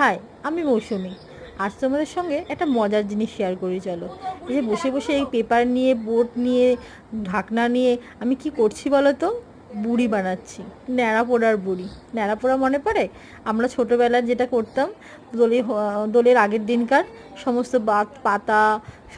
High, আমি মৌসুমি। আজ তোমাদের সঙ্গে একটা মজার জিনিস শেয়ার করি, চলো। এই যে বসে বসে এই পেপার নিয়ে বোর্ড নিয়ে, ঢাকনা নিয়ে, আমি কি করছি বলো তো বুড়ি বানাচ্ছি, ন্যাড়া পোড়ার বুড়ি। ন্যাড়া পোড়া মনে পড়ে? আমরা ছোটোবেলায় যেটা করতাম, দোলে দোলের আগের দিনকার সমস্ত বাত, পাতা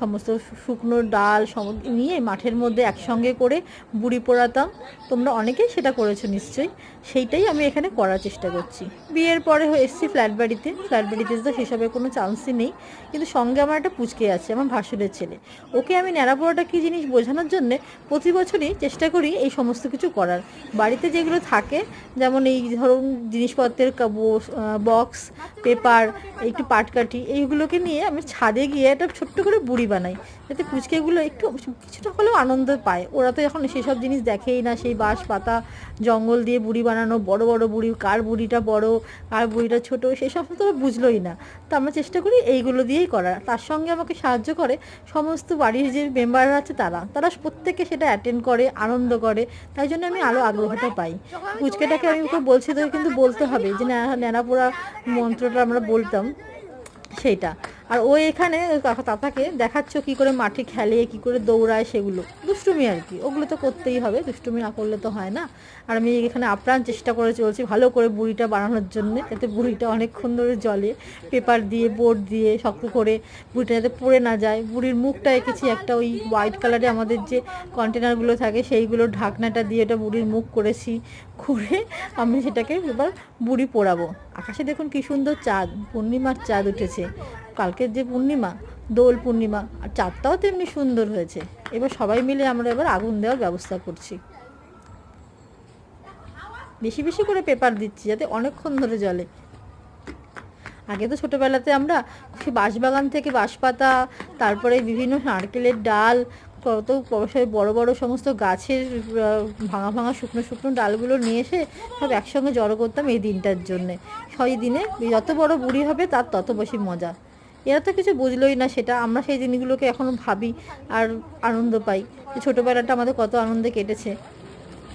সমস্ত শুকনো ডাল সম নিয়ে মাঠের মধ্যে একসঙ্গে করে বুড়ি পোড়াতাম। তোমরা অনেকেই সেটা করেছ নিশ্চয়ই। সেইটাই আমি এখানে করার চেষ্টা করছি। বিয়ের পরে এসেছি ফ্ল্যাট বাড়িতে। ফ্ল্যাট বাড়িতে তো সেসবের কোনো চান্সই নেই। কিন্তু সঙ্গে আমার একটা পুচকে আছে, আমার ভাসুরের ছেলে। ওকে আমি ন্যাড়া পোড়াটা কী জিনিস বোঝানোর জন্যে প্রতি বছরই চেষ্টা করি এই সমস্ত কিছু করার। বাড়িতে যেগুলো থাকে, যেমন এই ধরুন জিনিসপত্রের বক্স পেপার একটু পাটকাঠি, এইগুলোকে নিয়ে আমি ছাদে গিয়ে একটা ছোট্ট করে বুড়ি বানাই যাতে পুচকেগুলো একটু কিছুটা হলেও আনন্দ পায়। ওরা তো এখন সেসব জিনিস দেখেই না। সেই বাঁশ পাতা, জঙ্গল দিয়ে বুড়ি বানানো, বড় বড় বুড়ি, কার বুড়িটা বড়, কার বুড়িটা ছোট, সেসব তো ওরা বুঝলোই না। তো আমরা চেষ্টা করি এইগুলো দিয়েই করার। তার সঙ্গে আমাকে সাহায্য করে সমস্ত বাড়ির যে মেম্বাররা আছে তারা তারা প্রত্যেকে সেটা অ্যাটেন্ড করে, আনন্দ করে। তাই জন্য আমি আরও আগ্রহটা পাই। পুচকেটাকে আমি ওকে বলছি তো কিন্তু বলতে হবে যে ন্যাড়া ন্যাড়াপোড়া মন্ত্রটা আমরা বলতাম, সেইটা। আর ও এখানে ওই তাতাকে দেখাচ্ছ কি করে মাঠে খেলে, কি করে দৌড়ায় সেগুলো। দুষ্টুমি আর কি। ওগুলো তো করতেই হবে, দুষ্টুমি না করলে তো হয় না। আর আমি এখানে আপ্রাণ চেষ্টা করে চলছি ভালো করে বুড়িটা বানানোর জন্য, যাতে বুড়িটা অনেকক্ষণ ধরে জলে, পেপার দিয়ে, বোর্ড দিয়ে, শক্ত করে বুড়িটা যাতে পড়ে না যায়। বুড়ির মুখটা এঁকেছি একটা ওই হোয়াইট কালারে আমাদের যে কন্টেনারগুলো থাকে সেইগুলো ঢাকনাটা দিয়ে ওটা বুড়ির মুখ করেছি, করে আমি সেটাকে এবার বুড়ি পোড়াবো। আকাশে দেখুন কি সুন্দর চাঁদ, পূর্ণিমার চাঁদ উঠেছে। কালকের যে পূর্ণিমা, দোল পূর্ণিমা আর চাঁদটাও তেমনি সুন্দর হয়েছে। এবার সবাই মিলে আমরা এবার আগুন দেওয়ার ব্যবস্থা করছি। বেশি বেশি করে পেপার দিচ্ছি যাতে অনেকক্ষণ ধরে জলে আগে তো ছোটোবেলাতে আমরা বাঁশবাগান থেকে বাঁশপাতা, তারপরে বিভিন্ন নারকেলের ডাল, কত বড় বড় সমস্ত গাছের ভাঙা ভাঙা শুকনো শুকনো ডালগুলো নিয়ে এসে সব একসঙ্গে জড়ো করতাম এই দিনটার জন্যে। সেই দিনে যত বড় বুড়ি হবে তার তত বেশি মজা। এরা তো কিছু বুঝলোই না সেটা। আমরা সেই জিনিসগুলোকে এখনও ভাবি আর আনন্দ পাই। ছোটোবেলাটা আমাদের কত আনন্দে কেটেছে।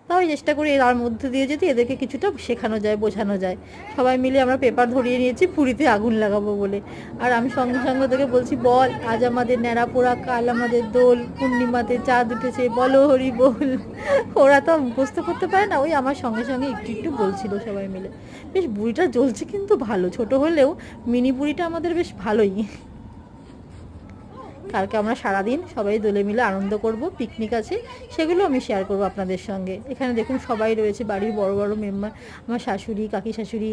তাও চেষ্টা করি এর মধ্যে দিয়ে যদি এদেরকে কিছুটা শেখানো যায়, বোঝানো যায়। সবাই মিলে আমরা পেপার ধরিয়ে নিয়েছি, পুরীতে আগুন লাগাবো বলে। আর আমি সঙ্গে সঙ্গে ওদেরকে বলছি, বল, আজ আমাদের ন্যাড়া পোড়া কাল আমাদের দোল, পূর্ণিমাতে চাঁদ উঠেছে বলো হরি বল। ওরা তো মুখস্থ করতে পারে না, ওই আমার সঙ্গে সঙ্গে একটু একটু বলছিল সবাই মিলে। বেশ, বুড়িটা জ্বলছে কিন্তু ভালো, ছোট হলেও মিনি বুড়িটা আমাদের বেশ ভালোই। কালকে আমরা সারাদিন সবাই দোলে মিলে আনন্দ করব পিকনিক আছে, সেগুলো আমি শেয়ার করব আপনাদের সঙ্গে। এখানে দেখুন সবাই রয়েছে, বাড়ির বড় বড় মেম্বার আমার শাশুড়ি, কাকি শাশুড়ি